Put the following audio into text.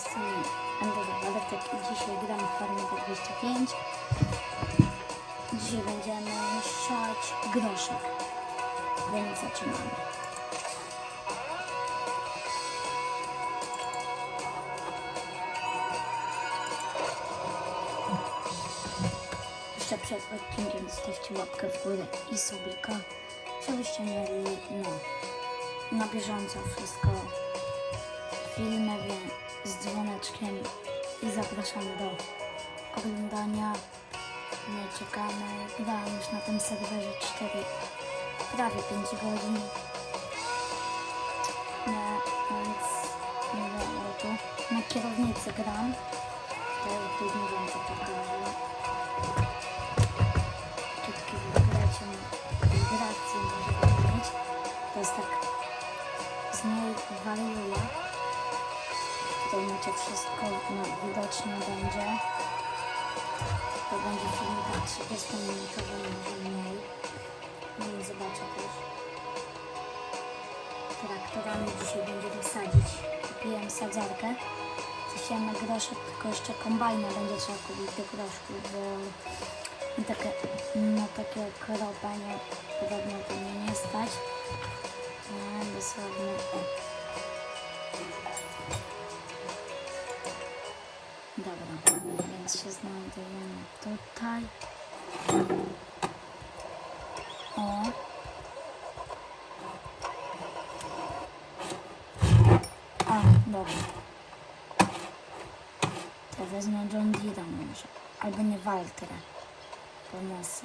strony Andrzej Waletek i dzisiaj gramy w Farmę 25. Dzisiaj będziemy siać groszek, więc zaczynamy. Jeszcze przed odcinkiem zostawcie łapkę w górę i subika, żebyście mieli no, na bieżąco wszystko i zapraszam do oglądania. My czekamy. Grałem już na tym serwerze 4, prawie 5 godzin. No, więc nie wiem, tu na kierownicy gram. To tu nie wiem, co pokażę. Krótkie wibracje, wibracje możemy mieć. To jest tak z niej wariuje. Macie wszystko, no widocznie będzie. To będzie filmika 30 minutowy, może mniej. No i zobaczę też. Traktorami dzisiaj będziemy sadzić. Kupiłem sadzarkę. Chciałem na groszek, tylko jeszcze kombajna będzie trzeba kupić do groszku, bo no takie, no takie kropanie podobno to mnie nie stać. No, dosłownie. Dobra, więc się znajdujemy tutaj. O. A, dobra. To wezmę John Deere może. Albo nie Waltera. Pomysł.